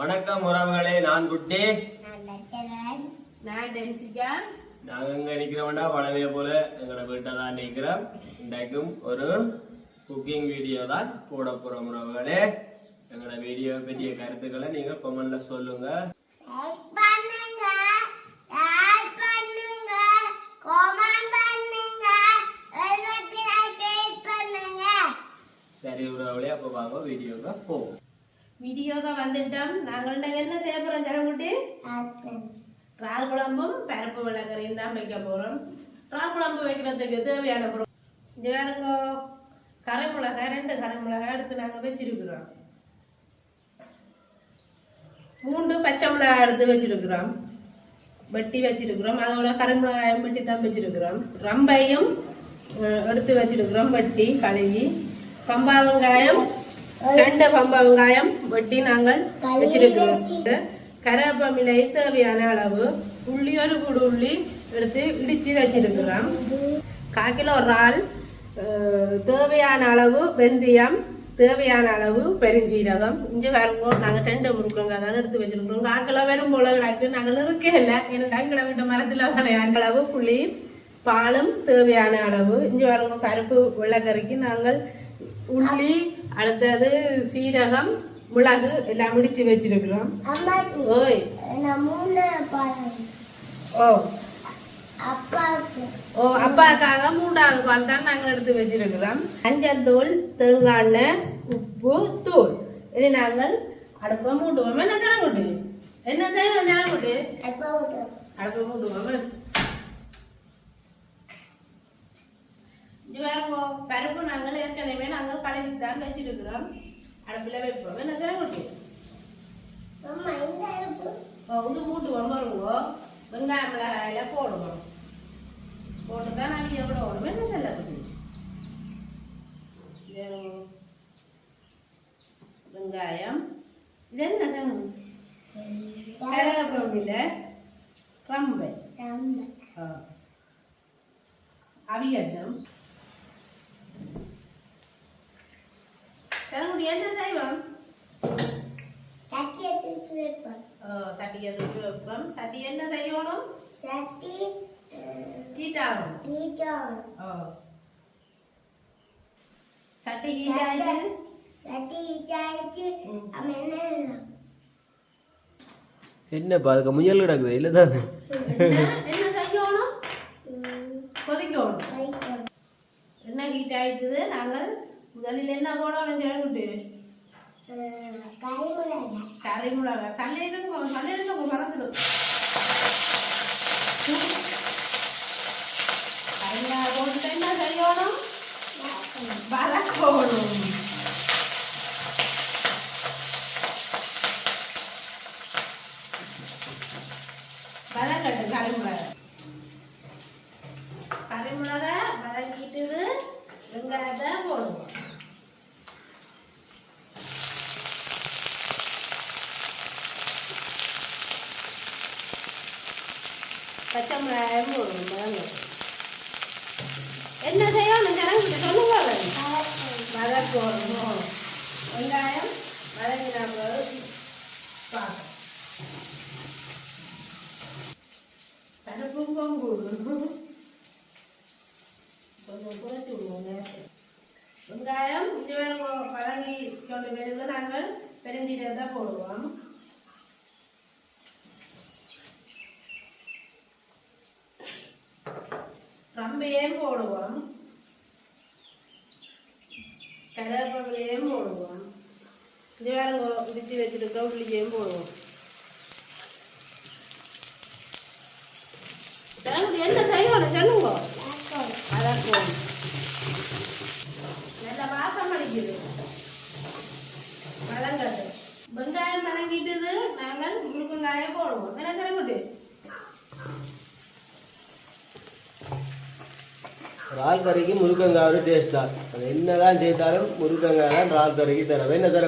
வணக்கம் உறவுகளே நான் குட்டி. நான் டென்சிகா. நாங்க எங்க நிக்கிறோம்டா பழமைய போல எங்களோட வீட்டை தான் நிக்கிறோம். இன்றைக்கும் ஒரு குக்கிங் வீடியோ தான் போட போறோம் உறவுகளே. எங்களோட வீடியோ பற்றிய கருத்துக்களை நீங்க கமெண்ட்ல சொல்லுங்க. பண்ணுங்க. ஷேர் பண்ணுங்க. கமெண்ட் பண்ணுங்க. வெல்வெட்டினை பண்ணுங்க. சரி உறவுகளே அப்ப வாங்க வீடியோக்கு போவோம். வீடியோக்கு வந்துட்டோம். நாங்கள் என்ன செய்ய போறோம் ஜனங்குட்டி இறால் குழம்பும் பருப்பு விளக்கறையும் தான் வைக்க போறோம். இறால் குழம்பு வைக்கிறதுக்கு தேவையான பொருள். இங்க வேறுங்க கரை மிளகாய் ரெண்டு கரை மிளகாய் எடுத்து நாங்கள் வச்சிருக்கிறோம். மூன்று பச்சை மிளகாய் எடுத்து வச்சிருக்கிறோம். வெட்டி வச்சிருக்கிறோம். அதோட கரை மிளகாயும் வெட்டி தான் வச்சிருக்கிறோம். ரம்பையும் எடுத்து வச்சிருக்கிறோம். வெட்டி கழுவி. பம்பா வெங்காயம் ரெண்டு பம்பா வெங்காயம் வெட்டி நாங்கள் வச்சிருக்கிறோம். கருவேப்பமிலை தேவையான அளவு உள்ளி ஒரு குடு உள்ளி எடுத்து இடிச்சு வச்சிருக்கிறோம். கால் கிலோ இறால் தேவையான அளவு வெந்தயம் தேவையான அளவு பெருஞ்சீரகம். இஞ்சி வரங்கோ நாங்கள் ரெண்டு முருக்கங்க தானே எடுத்து வச்சிருக்கிறோம். கால் கிலோ வெறும் போல கிடக்கு நாங்கள் இருக்கே இல்லை எனக்கு அங்கே விட்ட மரத்தில் விளையாண்ட அளவு புளி பாலும் தேவையான அளவு. இஞ்சி வரங்க பருப்பு வெள்ளைக்கறிக்கு நாங்கள் உள்ளி அடுத்தது சீரகம் மிளகு எல்லாம் இடிச்சு வச்சிருக்கிறோம். ஓய். ஓ. ஓ அப்பாக்காக மூன்றாவது பால் தான் நாங்கள் எடுத்து வச்சிருக்கிறோம். மஞ்சள் தூள் தேங்காய் எண்ணெய் உப்பு தூள். இனி நாங்கள் அடுப்பை மூட்டுவோம். என்ன ஜனங்குட்டி என்ன செய்வோம் ஜனங்குட்டி அப்பா விட்டு அடுப்பை மூட்டுவோம் இது வேறுங்கோ பருப்பு நாங்கள் நாங்கள் கழுவித்தான் வச்சிருக்கிறோம். அடுப்பில் வைப்போம் என்ன ஓ இது மூட்டுவோம் பாருங்கோ வெங்காயம் மிளகாயில போடுவோம் போட்டு தான் நாங்கள் எவ்வளோ ஓடுவோம் என்ன சொல்ல வெங்காயம். இது என்ன செய்யணும் கருவேப்பிலை ரம்பை ரொம்ப அவியட்டம் கிளம்பி என்ன செய்வோம் சட்டி எடுத்து வைப்போம் சட்டியை வைப்போம் சட்டி என்ன செய்யணும் சட்டி ஹீட்டாகும் நீட்டோம் ஓ சட்டி ஹீட்டாயிட்டு சட்டி சாய்ச்சி அவன் என்ன எழுதலாம் என்னப்பா அதுக்கு முயல் கிடக்குது இல்ல தானே என்ன என்ன செய்யணும் ம், கொதிக்கணும் வைக்கணும். என்ன ஹீட் ஆயிட்டுது நாங்கள் முதலில் என்ன போடணும் ஜனங்குட்டு ம், கறி மிளகாய் கறி மிளகாய் கல்லிடுங்க கல்லிடுங்க மறந்துடும். கறிமிளகாய் போட்டுட்டு என்ன செய்யணும்? வதக்கணும் வதக்கட்டும் கறிமிளகாய் கறிமிளகாய் வதக்கிட்டு வெங்காயத்தை போடுவோம் பச்சை மிளகாயும் போடுவோம் என்ன செய்யணும் ஜனங்கிட்ட சொல்லுங்க வதக்கணும் வெங்காயம் வதங்கினா பிறகு பார்க்கணும் பருப்பும் பொங்கு. கொஞ்சம் குறைச்சி விடுவோங்க வெங்காயம் இது பழங்கி கொண்டு வருது நாங்கள் பெருஞ்சீரகத்தை போடுவோம். ரம்பையும் போடுவோம் கருவேப்பிலையும் போடுவோம் இது வேணுங்க இடிச்சு வச்சுருக்க உள்ளியையும் போடுவோம் ஜனங்குடி என்ன செய்யணும் சொல்லுங்க வதக்குவோம் நல்ல வாசம் அடிக்குது வதங்கட்டு வெங்காயம் வதங்கிட்டது நாங்கள் முழுக்கங்காயம் போடுவோம் என்ன ஜனங்குடி இறால் கறிக்கு முருக்கங்காய் ஒரு டேஸ்டா அது என்னதான் செய்தாலும் முருக்கங்காய் தான் இறால் கறிக்கு தரும் என்ன தர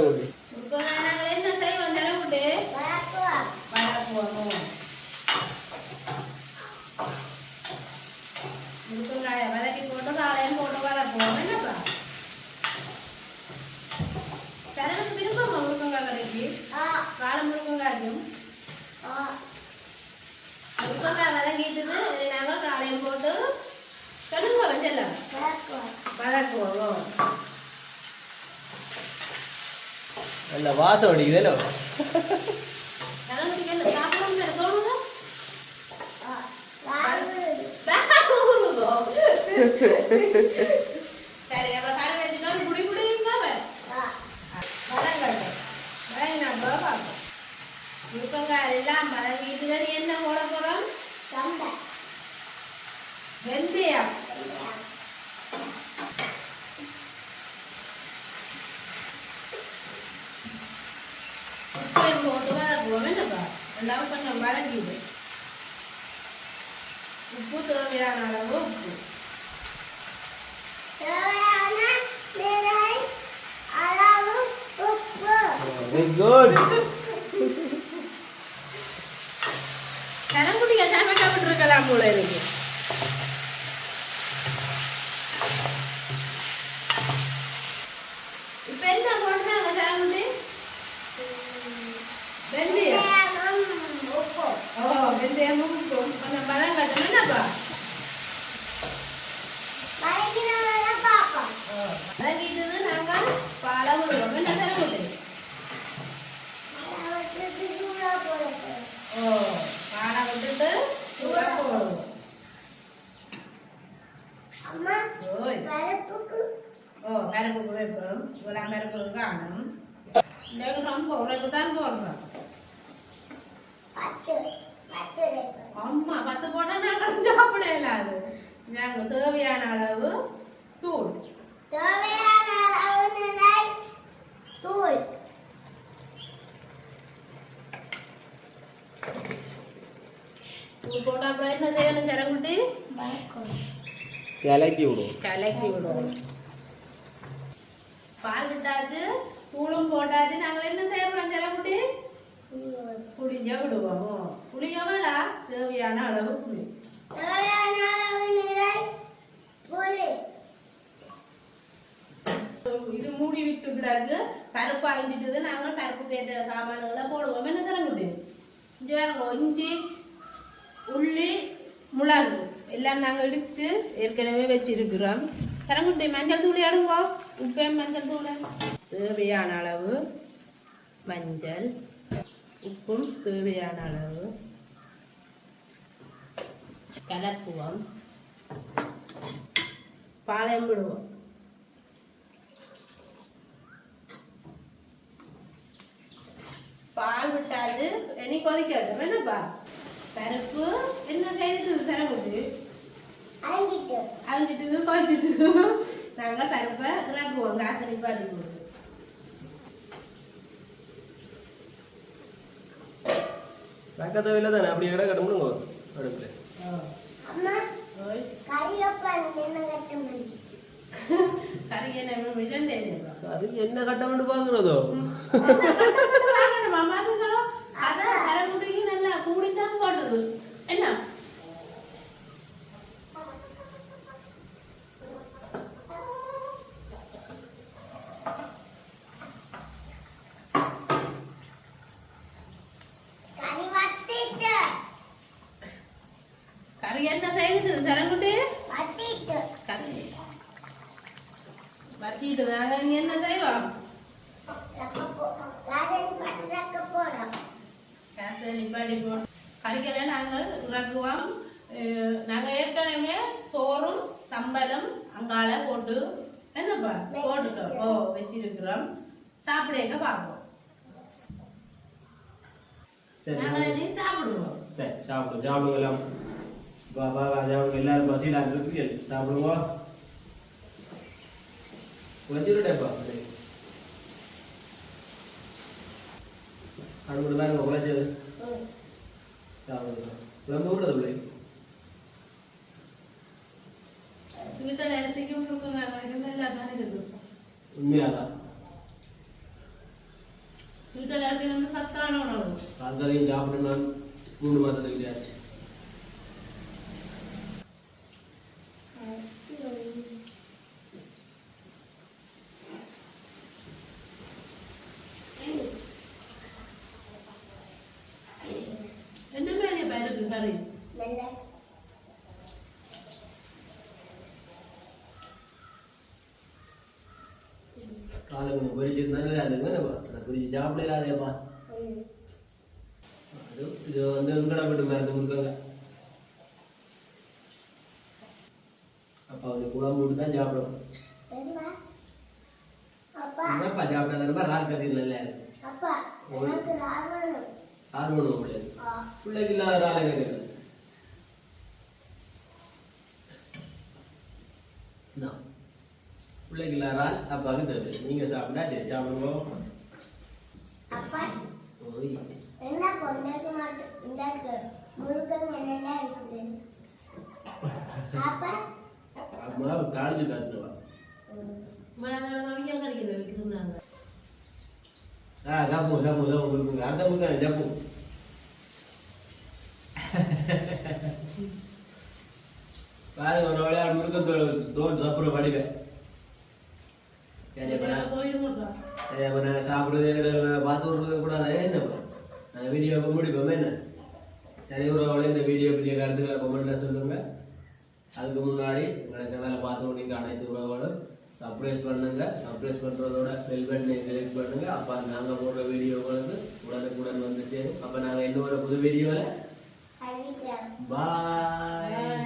நல்ல வாசம் தலைமுடிக்கு என்ன சாப்பிடாம தோணுதா சரி அப்ப கரை வச்சுட்டோம் குடி குடிங்க மரங்கட்டு மரங்க நம்ம பார்ப்போம் முருக்கங்காய் எல்லாம் மரங்கிட்டு என்ன போட போறோம் சண்டை வெந்தயம் உப்பையும் போட்டு வதக்குவோம் என்னப்பா எல்லாம் கொஞ்சம் வதக்கிடு உப்பு தேவையான அளவு உப்பு தேவையான நிறை அளவு உப்பு வெரி குட் கரங்குடிய சமைக்க விட்டுருக்கலாம் போல இருக்கு இப்ப என்ன போடுறாங்க கரங்குடி வெந்தயம் தேவம் உப்பு ஓ வெந்தயமும் உப்பும் கொஞ்சம் பழம் கட்டணும் என்னப்பா வரைக்கிறவங்க பார்ப்போம் வதக்கிட்டது நாங்கள் பால விடுவோம் என்ன கரங்குடி அளவுக்கு சூடா பாலை விட்டுட்டு சூடா போடுவோம் ஓ பருப்புக்கு வைப்போம் இவ்வளோ பருப்புக்கு காணும் இன்னைக்கு ரொம்ப உழைப்பு தான் போடுறோம் பத்து பத்து வைப்போம் அம்மா பத்து போட்டா நாங்கள் சாப்பிட இல்லாது நாங்கள் தேவையான அளவு தூள் தேவையான அளவு நிறை தூள் செய்யணும் கரங்குட்டி வறுக்கணும் கிளக்கி விடுவோம் கலக்கி விடுவோம் பால் விட்டாச்சு தூளும் போட்டாச்சு. நாங்கள் என்ன செய்ய போகிறோம் கரங்குட்டி புளிஞ்ச விடுவோம். புளிய விடா தேவையான அளவு புளி. இது மூடி விட்டு கிடக்கு பருப்பு அழிஞ்சிட்டு நாங்கள் பருப்பு கேட்ட சாமான்களை போடுவோம். என்ன வேறங்க இஞ்சி? உள்ளி மிளகு எல்லாம் நாங்கள் இடித்து ஏற்கனவே வச்சிருக்கிறோம். சரங்குட்டி மஞ்சள் தூள் எடுங்கோ. உப்பே மஞ்சள் தூள். தேவையான அளவு மஞ்சள் உப்பும் தேவையான அளவு கலக்குவோம் பாளையம் விடுவோம் பால் விட்டாது இனி கொதிக்கட்டும். என்னப்பா? பருப்பு? என்ன செய்யுது தரமுட்டு அரைஞ்சிட்டு. அழிஞ்சிட்டு கொதிச்சிட்டு நாங்கள் பருப்பை இறக்குவோம் காசு நிப்பாட்டி போட்டு. பக்கத்து இல்லை தானே அப்படி இடம் கட்ட முடியுங்க அடுப்பில். அது என்ன கட்ட பார்க்குறதோ வச்சிட்டு தாங்க நீ என்ன செய்வோம் ரக்க போ ராஜன் பட்டு ரக்க போறோம் காசை நிப்பாட்டி போ. கறிகளை நாங்கள் இறக்குவோம். நாங்கள் ஏற்கனவே சோறும் சம்பளம் அங்கால போட்டு என்னப்பா போட்டுட்டோம் ஓ வச்சிருக்கிறோம். சாப்பிடுங்க பார்ப்போம்? நாங்கள் இனி சாப்பிடுவோம். சரி சாப்பிடுங்க எல்லாரும் பசியில் இருக்கு சாப்பிடுங்க வச்சுருட்டேப்பா அனுப்பிட்டு தான் உழைச்சது சாப்பிடுங்க ரொம்ப விடுது பிள்ளை வீட்டில் அரிசிக்கும் இருக்குங்க நல்லா தான் இருக்கு உண்மையாதான் வீட்டில் அரிசி வந்து சத்தான உணவு அதையும் சாப்பிட்டு நான் மூணு மாசத்துக்கு ஆச்சு என்ன மாதிரி இருக்கு கறி நல்ல காலை கொஞ்சம் பொரிச்சிருந்தாலும் அது பிடிச்சி சாப்பிடலாதேப்பா அது இது வந்து எங்கட வீட்டு மருந்து கொடுக்காங்க அப்பா வந்து குழம்பு விட்டு தான் சாப்பிடும் என்னப்பா சாப்பிடாதப்பா ரார் எனக்கு ராவணம் ஆறு மணி முடியாது பிள்ளைக்கு இல்லாத ராலை கேட்கல ரால் அப்பாவுக்கு தேவை நீங்க சாப்பிட்டா சரி, சாப்பிடுங்க அப்பா ஓய் என்ன கொண்டாக்க மாட்டேன் இந்தாக்கு முருகன் என்னெல்லாம் இருக்குது அப்பா அம்மா தாழ்ந்து சாப்பிடுவோம் சாப்பிடுவோம் சாப்பிடுவோம் கொடுக்குங்க சாப்பிடுவோம் பாருங்க ஒரு விளையாடு முருக்க தோல் சாப்பிட்ற படிப்பேன் சரி அப்ப நான் நான் சாப்பிடுறது எங்கிட்ட பார்த்து விட்றது கூடாது என்ன நான் வீடியோ முடிப்போமே. என்ன? சரி அவளே இந்த வீடியோ பற்றிய கருத்துக்களை கமெண்ட்ல சொல்லுங்க. அதுக்கு முன்னாடி எங்களை சேனலை பார்த்து நீங்க அனைத்து உறவுகளும் சர்ப்ரைஸ் பண்ணுங்க. சர்ப்ரைஸ் பண்றதோட பெல் பட்டனை கிளிக் பண்ணுங்க. அப்ப நாங்க போடுற வீடியோ உங்களுக்கு உடனுக்குடன் வந்து சேரும். அப்ப நாங்க இன்னொரு புது அறிவிக்கிறேன் பாய்